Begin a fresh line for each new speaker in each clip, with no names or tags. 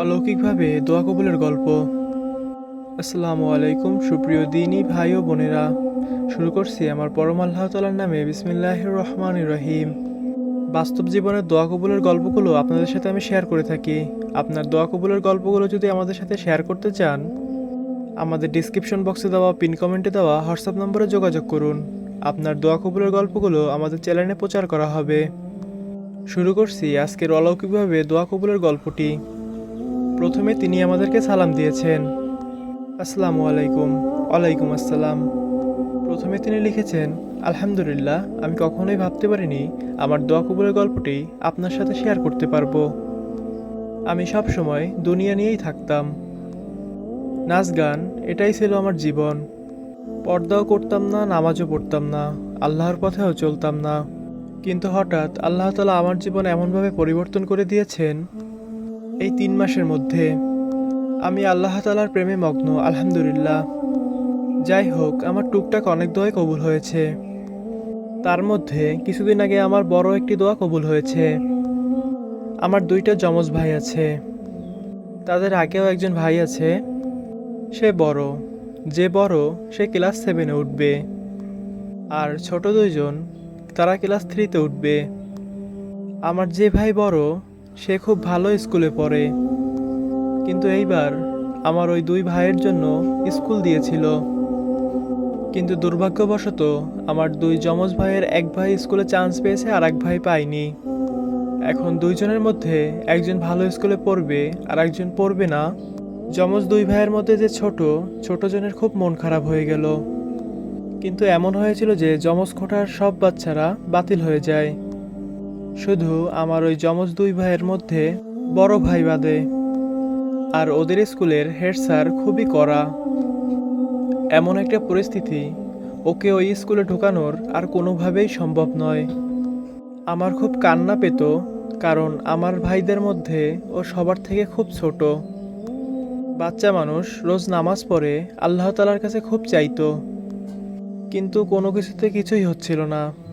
অলৌকিকভাবে দোয়া কবুলের গল্প। আসসালামু আলাইকুম, সুপ্রিয় দিনী ভাই ও বোনেরা। শুরু করছি আমার পরম আল্লাহ তালার নামে বিসমিল্লাহ রহমান রহিম। বাস্তব জীবনের দোয়া কবুলের গল্পগুলো আপনাদের সাথে আমি শেয়ার করে থাকি। আপনার দোয়া কবুলের গল্পগুলো যদি আমাদের সাথে শেয়ার করতে চান, আমাদের ডিসক্রিপশন বক্সে দেওয়া পিন কমেন্টে দেওয়া হোয়াটসঅ্যাপ নম্বরে যোগাযোগ করুন। আপনার দোয়া কবুলের গল্পগুলো আমাদের চ্যানেলে প্রচার করা হবে। শুরু করছি আজকের অলৌকিকভাবে দোয়া কবুলের গল্পটি। প্রথমে তিনি আমাদেরকে সালাম দিয়েছেন। আসসালামু আলাইকুম। ওয়ালাইকুম আসসালাম। প্রথমে তিনি লিখেছেন, আলহামদুলিল্লাহ, আমি কখনোই ভাবতে পারিনি আমার দোয়া কবুলের গল্পটি আপনার সাথে শেয়ার করতে পারব। আমি সব সময় দুনিয়া নিয়েই থাকতাম। নাচ গান, এটাই ছিল আমার জীবন। পর্দাও করতাম না, নামাজও পড়তাম না, আল্লাহর পথেও চলতাম না। কিন্তু হঠাৎ আল্লাহ তালা আমার জীবন এমনভাবে পরিবর্তন করে দিয়েছেন এই তিন মাসের মধ্যে আমি আল্লাহ তালার প্রেমে মগ্ন, আলহামদুলিল্লাহ। যাই হোক, আমার টুকটাক অনেক দোয়াই কবুল হয়েছে। তার মধ্যে কিছুদিন আগে আমার বড় একটি দোয়া কবুল হয়েছে। আমার দুইটা যমজ ভাই আছে। তাদের আগেও একজন ভাই আছে। সে বড়। যে বড়, সে ক্লাস সেভেনে উঠবে। আর ছোট দুইজন, তারা ক্লাস থ্রিতে উঠবে। আমার যে ভাই বড় সে খুব ভালো স্কুলে পড়ে। কিন্তু এইবার আমার ওই দুই ভাইয়ের জন্য স্কুল দিয়েছিল। কিন্তু দুর্ভাগ্যবশত আমার দুই যমজ ভাইয়ের এক ভাই স্কুলে চান্স পেয়েছে আর এক ভাই পায়নি। এখন দুইজনের মধ্যে একজন ভালো স্কুলে পড়বে আর একজন পড়বে না। যমজ দুই ভাইয়ের মধ্যে যে ছোট ছোট জনের খুব মন খারাপ হয়ে গেল। কিন্তু এমন হয়েছিল যে যমজ খোঁটার সব বাচ্চারা বাতিল হয়ে যায়। শুধু আমার ওই যমজ দুই ভাইয়ের মধ্যে বড় ভাই বাদে। আর ওদের স্কুলের হেড স্যার খুবই কড়া। এমন একটা পরিস্থিতি, ওকে ওই স্কুলে ঢোকানোর আর কোনোভাবেই সম্ভব নয়। আমার খুব কান্না পেত, কারণ আমার ভাইদের মধ্যে ও সবার থেকে খুব ছোট। বাচ্চা মানুষ রোজ নামাজ পড়ে আল্লাহ তালার কাছে খুব চাইতো। কিন্তু কোনো কিছুতে কিছুই হচ্ছিল না।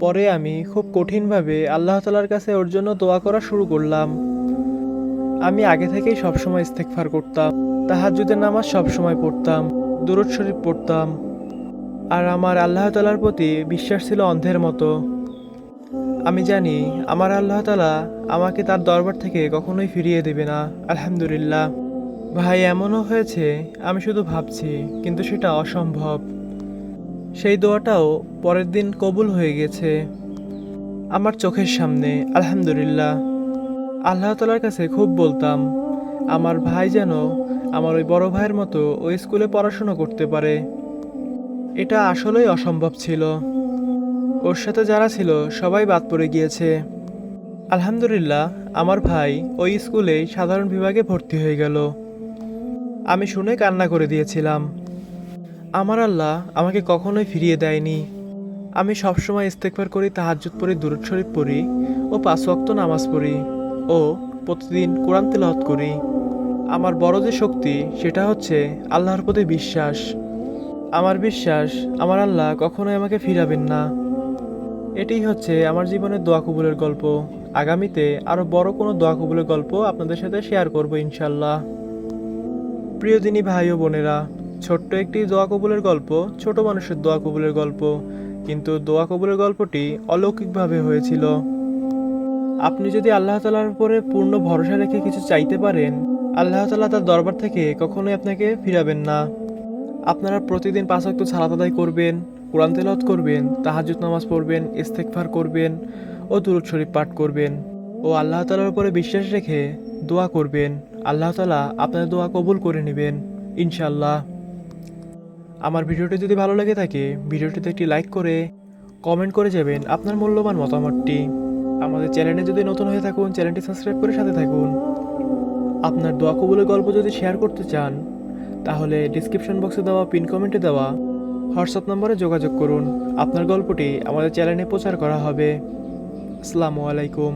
পরে আমি খুব কঠিনভাবে আল্লাহ তালার কাছে ওর জন্য দোয়া করা শুরু করলাম। আমি আগে থেকেই সবসময় ইস্তেকফার করতাম তাহাজুদের নামাজ সবসময় পড়তাম, দুরুদ শরীফ পড়তাম, আর আমার আল্লাহ তালার প্রতি বিশ্বাস ছিল অন্ধের মতো। আমি জানি আমার আল্লাহ তালা আমাকে তার দরবার থেকে কখনোই ফিরিয়ে দেবে না, আলহামদুলিল্লাহ। ভাই, এমনও হয়েছে, আমি শুধু ভাবছি, কিন্তু সেটা অসম্ভব। সেই দোয়াটাও পরের দিন কবুল হয়ে গেছে। আমার চোখের সামনে, আলহামদুলিল্লাহ। আল্লাহ তালার কাছে খুব বলতাম, আমার ভাই যেন আমার ওই বড় ভাইয়ের মতো ওই স্কুলে পড়াশুনো করতে পারে। এটা আসলেই অসম্ভব ছিল। ওর সাথে যারা ছিল সবাই বাদ পড়ে গিয়েছে। আলহামদুলিল্লাহ, আমার ভাই ওই স্কুলেই সাধারণ বিভাগে ভর্তি হয়ে গেল। আমি শুনে কান্না করে দিয়েছিলাম। আমার আল্লাহ আমাকে কখনোই ফিরিয়ে দেয়নি। আমি সবসময় ইস্তেকবার করি, তাহাজ্জুদ পড়ি, দুরুদ শরীফ পড়ি ও পাঁচ ওয়াক্ত নামাজ পড়ি ও প্রতিদিন কোরআন তেলাওয়াত করি। আমার বড় যে শক্তি, সেটা হচ্ছে আল্লাহর প্রতি বিশ্বাস। আমার বিশ্বাস, আমার আল্লাহ কখনোই আমাকে ফিরাবেন না। এটাই হচ্ছে আমার জীবনের দোয়া কবুলের গল্প। আগামীতে আরও বড় কোনো দোয়া কবুলের গল্প আপনাদের সাথে শেয়ার করব ইনশাল্লাহ প্রিয় দিনী ভাই ও বোনেরা ছোট্ট একটি দোয়া কবুলের গল্প, ছোট মানুষের দোয়া কবুলের গল্প। কিন্তু দোয়া কবুলের গল্পটি অলৌকিকভাবে হয়েছিল। আপনি যদি আল্লাহ তালার উপরে পূর্ণ ভরসা রেখে কিছু চাইতে পারেন, আল্লাহ তালা তার দরবার থেকে কখনোই আপনাকে ফিরাবেন না। আপনারা প্রতিদিন পাঁচ ওয়াক্ত সালাত আদায় করবেন, কোরআন তেলাওয়াত করবেন তাহাজুদ নামাজ পড়বেন ইস্তেকফার করবেন ও দুরুদ শরীফ পাঠ করবেন। ও আল্লাহ তালার উপরে বিশ্বাস রেখে দোয়া করবেন। আল্লাহ তালা আপনার দোয়া কবুল করে নেবেন ইনশাল্লাহ আমার ভিডিওটি যদি ভালো লেগে থাকে, ভিডিওটিতে একটি লাইক করে কমেন্ট করে যাবেন আপনার মূল্যবান মতামতটি। আমাদের চ্যানেলে যদি নতুন হয়ে থাকুন, চ্যানেলটি সাবস্ক্রাইব করে সাথে থাকুন। আপনার দোয়া কবুলের গল্প যদি শেয়ার করতে চান, তাহলে ডিসক্রিপশন বক্সে দেওয়া পিন কমেন্টে দেওয়া হোয়াটসঅ্যাপ নম্বরে যোগাযোগ করুন। আপনার গল্পটি আমাদের চ্যানেলে প্রচার করা হবে। আসসালামু আলাইকুম।